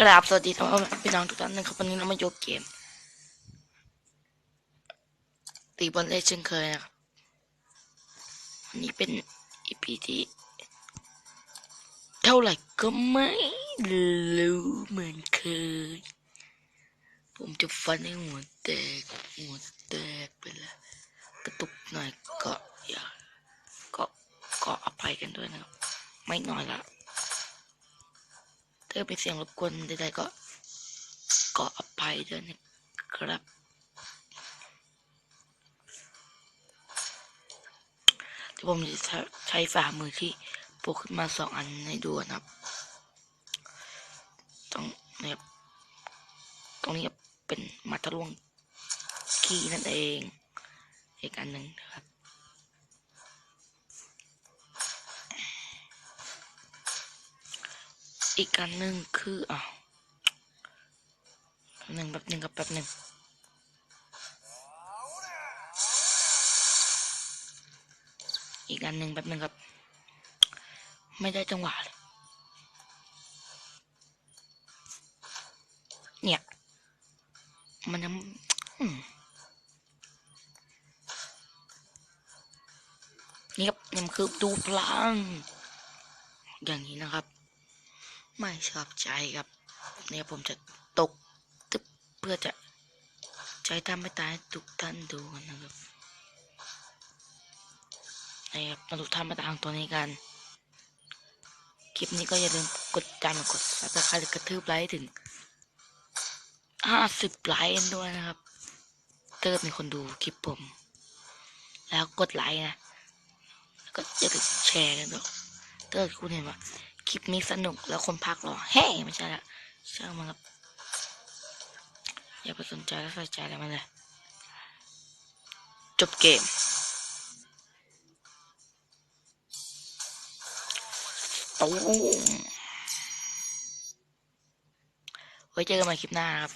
กราบสวัสดีท่านพี่น้องทุกท่านนะครับวันนี้เรามาโยกเกม ตีบอลเล่เช่นเคยนะครับวันนี้เป็นอีพีที่เท่าไหร่ก็ไม่รู้เหมือนเคย ผมจะฟันให้หัวแตก หัวแตกไปแล้วกระตุกหน่อยก็อย่าก็ก็อภัยกันด้วยนะครับ ไม่น้อยละถ้าเป็นเสียงรบกวนใดๆก็ก็อภัยด้วยนะครับเดี๋ยวผมจะใช้ฝ่ามือที่โผล่ขึ้นมาสองอันให้ดูนะครับ ต้องเนี่ยตรงนี้ เป็นมาตะลวงคีย์นั่นเอง อีกอันหนึ่งนะครับ อีกอันหนึ่งคืออ้าวหนึ่งแป๊บหนึ่งครับแป๊บหนึ่งอีกอันหนึ่งแป๊บหนึ่งครับ ไม่ได้จังหวะเลย เนี่ย มันยังนี่ครับนี่มันคือดูพลัง อย่างนี้นะครับ ไม่ชอบใจครับ เนี่ยผมจะตกตึ๊บเพื่อจะใจทำไม่ตายทุกท่านดูกันนะครับนี่ครับมาดูท่านมาตามตัวนี้กัน คลิปนี้ก็อย่าลืมกดจำกดซับสไครต์กระทืบไลค์ถึง ห้าสิบไลค์ด้วยนะครับ เติมมีคนดูคลิปผม แล้วกดไลค์นะ แล้วก็อย่าลืมแชร์กันด้วยเติมคุณเห็นว่าคลิปนี้สนุกแล้วคนพักหรอเฮ้ไม่ใช่ละช่างมันครับอย่าไปสนใจและใส่ใจอะไรมันเลย จบเกมตูมไว้เจอกันใหม่คลิปหน้าครับ